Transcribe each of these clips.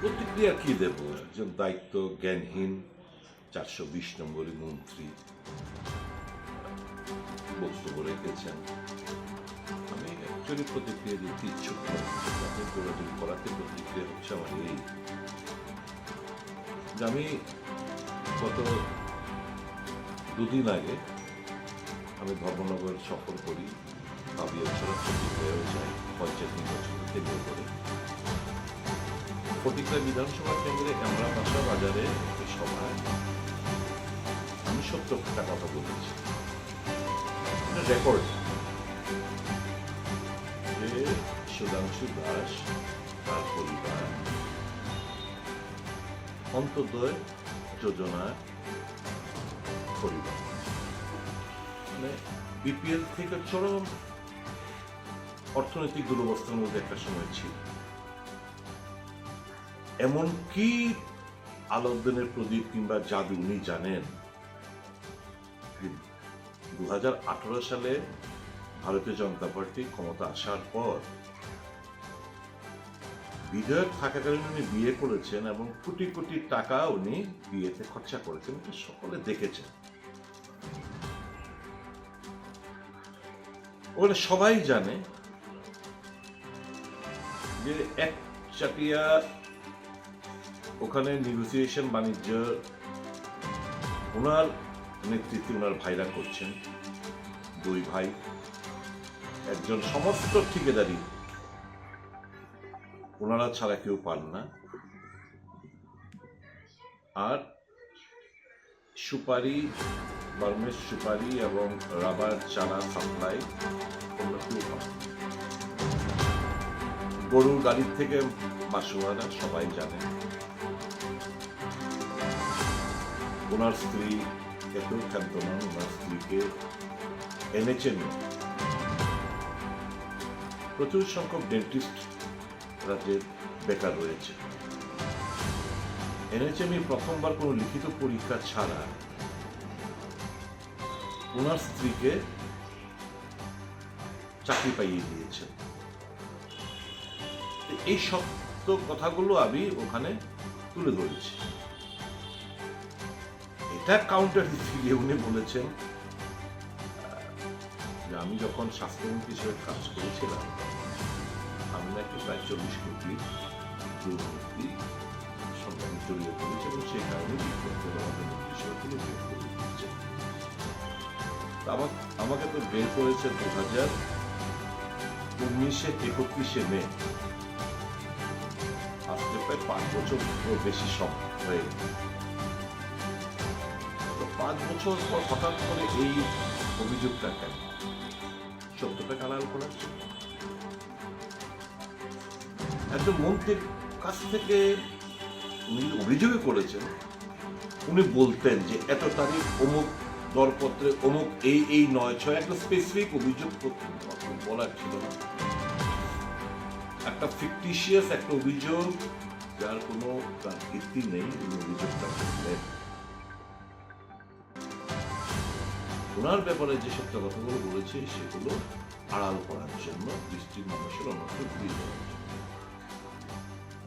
প্রতিক্রিয়া কি দেব? একজন দায়িত্ব জ্ঞানহীন চারশো বিশ নম্বরের মন্ত্রী। বক্তব্য রেখেছেন। আমি অ্যাকচুয়ালি প্রতিক্রিয়া দিতে ইচ্ছুক তাদের দৌড়াদৌড়ি করাতে প্রতিক্রিয়া হচ্ছে আমার এই। যে আমি গত দুদিন আগে আমি ধর্মনগর সফর করি ভাবিয়া ছাড়া প্রতিক্রিয়াও যাই পঞ্চায়েত নির্বাচন কেন্দ্র করে। ফটিকা বিধানসভা কেন্দ্রে আমরা বাসা বাজারে একটি সভায় আমি সত্য একটা কথা বলেছি। রেকর্ড যে সুধাংশু দাস তার পরিবার, অন্তর্দয় যোজনার পরিবার। মানে বিপিএল থেকে চরম অর্থনৈতিক দুরবস্থার মধ্যে একটা সময় ছিল। এমন কি আলোদ্দিনের প্রদীপ কিংবা জাদু, উনি জানেন। দু সালে ভারতীয় জনতা পার্টি ক্ষমতা আসার পর বিধায়ক থাকাকালীন উনি বিয়ে করেছেন এবং কোটি কোটি টাকা উনি বিয়েতে খরচা করেছেন, এটা সকলে দেখেছেন। ওখানে সবাই জানে যে এক চাটিয়া ওখানে নেগোসিয়েশন বাণিজ্য, ওনার নেতৃত্বে ওনার ভাইরা করছেন, দুই ভাই, একজন সমস্ত ঠিকাদারি। ওনারা ছাড়া কেউ পান না। আর সুপারি, বার্মের সুপারি এবং রাবার চারা সাপ্লাই কেউ পান গরুর গাড়ির থেকে মাসুয়ারা সবাই জানেন ওনার স্ত্রী, এত খ্যাত নন ওনার স্ত্রীকে এনেছেন। প্রচুর সংখ্যক ডেন্টিস্ট রাজ্যের বেকার রয়েছে। এনএচএমই প্রথমবার কোনো লিখিত পরীক্ষা ছাড়া ওনার স্ত্রীকে চাকরি পাইয়ে দিয়েছেন। এই সত্য কথাগুলো আমি ওখানে তুলে ধরেছি। এটা কাউন্টার দিয়ে উনি বলেছেন। যে আমি যখন স্বাস্থ্যমন্ত্রী হিসেবে কাজ করেছিলাম, আমি নাকি প্রায় চল্লিশ কোটি দুর্নীতি আমি জড়িয়ে পড়েছি এবং সেই কারণে আমাদের হিসেবে তিনি বের করে দিয়েছেন। আমাকে তো বের করেছে দু হাজার উনিশে একত্রিশে মে। আজকে প্রায় পাঁচ বছর বেশি সব হয়ে। পাঁচ বছর পর হঠাৎ করে এই অভিযোগটা কেন? সত্যটা কালার করার একজন মন্ত্রীর কাছ থেকে উনি অভিযোগই করেছেন, উনি বলতেন যে এত তারিখ অমুক দরপত্রে অমুক এই এই নয় ছয়, একটা স্পেসিফিক অভিযোগ বলার ছিল না। একটা ফিকটিশিয়াস একটা অভিযোগ, যার কোনো তার ভিত্তি নেই অভিযোগটা করলেন। ওনার ব্যাপারে যে সত্য কথাগুলো বলেছে, সেগুলো আড়াল করার জন্য দৃষ্টির মানুষের অন্যত্র ঘুরিয়ে দেওয়ার জন্য।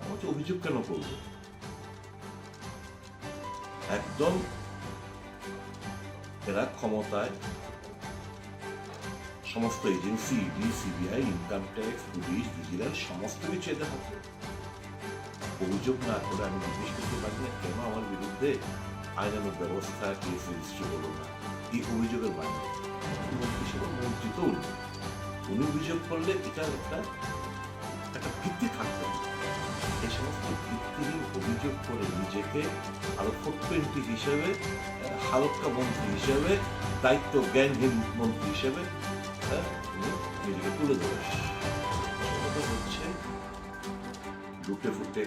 আমাকে অভিযোগ কেন করব? একদম এরা ক্ষমতায় সমস্ত agency ED CBI income tax police vigilance সমস্ত কিছু এদের হাতে। অভিযোগ না করে আমি জিজ্ঞেস করতে পারি না কেন আমার বিরুদ্ধে আইনানুক ব্যবস্থা কেস রেজিস্ট্রি হলো না। এই অভিযোগের মানে মন্ত্রী ছিল মন্ত্রী উনি। অভিযোগ করলে এটা একটা একটা ভিত্তি থাকতে এই সমস্ত ভিত্তিহীন অভিযোগ করে নিজেকে আরও ফুটপ্রিন্টি হিসেবে হালকা মন্ত্রী হিসেবে, দায়িত্ব জ্ঞানহীন মন্ত্রী হিসেবে নিজেকে তুলে কথা হচ্ছে লুটে ফুটে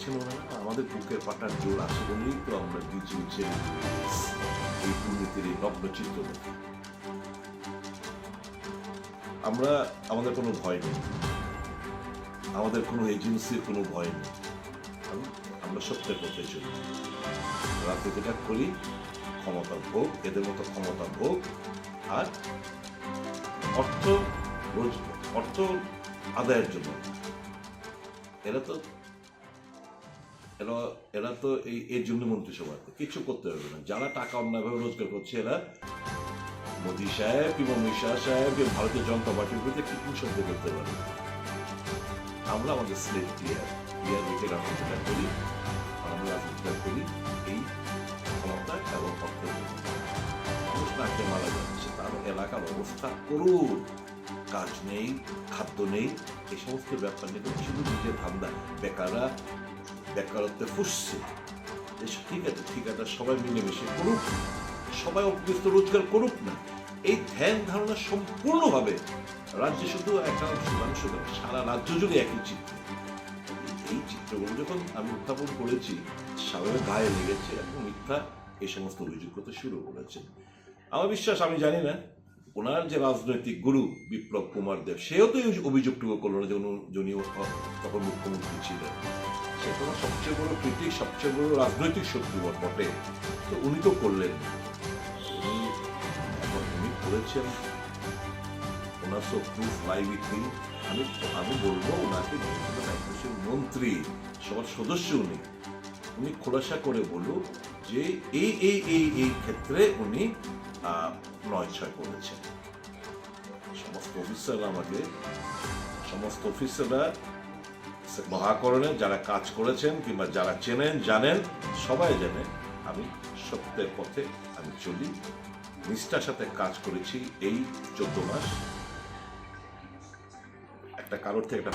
খাচ্ছেন ওনারা আমাদের বুকের পাটার জোর আছে বলেই তো আমরা ছেড়ে দিয়ে এই দুর্নীতির এই নগ্ন চিত্র আমরা, আমাদের কোনো ভয় নেই। আমাদের কোনো এজেন্সির কোনো ভয় নেই। আমরা সত্যের পথে চলি। রাজনীতিটা করি, ক্ষমতা ভোগ, এদের মতো ক্ষমতা ভোগ, আর অর্থ অর্থ আদায়ের জন্য। এরা তো এরা এরা তো এই, এর জন্য মন্ত্রিসভা কিছু করতে পারবে না। যারা টাকা অন্যায়ভাবে রোজগার করছে, এরা মোদী সাহেব কিংবা অমিত শাহ সাহেব কিংবা ভারতীয় জনতা পার্টির বিরুদ্ধে কি কি শব্দ করতে পারে? আমরা আমাদের স্লেট ক্লিয়ার ক্লিয়ার রেখে রাজনীতিটা করি, আমরা রাজনীতিটা করি, এই ক্ষমতা এবং মানুষ মারা যাচ্ছে, তার এলাকার অবস্থা করুন। কাজ নেই, খাদ্য নেই, এই সমস্ত ব্যাপার নিয়ে শুধু নিজের ধান্দা। বেকাররা বেকারত্বে ফুসছে। এস ঠিক আছে ঠিক আছে সবাই মিলেমিশে করুক সবাই অভ্যস্ত রোজগার করুক না এই ধ্যান ধারণা সম্পূর্ণভাবে রাজ্যে শুধু অংশ নয়, সারা রাজ্য জুড়ে একই চিত্র। এই চিত্রগুলো যখন আমি উত্থাপন করেছি সবাই গায়ে লেগেছে এবং মিথ্যা এই সমস্ত অভিযোগ করতে শুরু করেছে। আমার বিশ্বাস আমি জানি না ওনার যে রাজনৈতিক গুরু বিপ্লব কুমার দেব, সেও তো অভিযোগটুকু করল না যে উনি- তখন মুখ্যমন্ত্রী ছিলেন। সে তোমার সবচেয়ে বড় ক্রিটিক সবচেয়ে বড় রাজনৈতিক শক্তি বটে। তো উনি তো করলেন। উনি করেছেন। ওনার তো প্রুফ লাই উইথ আমি আমি বলব ওনাকে মন্ত্রী, সবার সদস্য উনি। উনি খোলাসা করে বলুক যে এই এই এই এই ক্ষেত্রে উনি নয় ছয় করেছেন সমস্ত অফিসাররা আমাকে, সমস্ত অফিসাররা মহাকরণে যারা কাজ করেছেন কিংবা যারা চেনেন, জানেন, সবাই জানেন, আমি সত্যের পথে আমি চলি। নিষ্ঠার সাথে কাজ করেছি এই চোদ্দ মাস। একটা কারোর থেকে একটা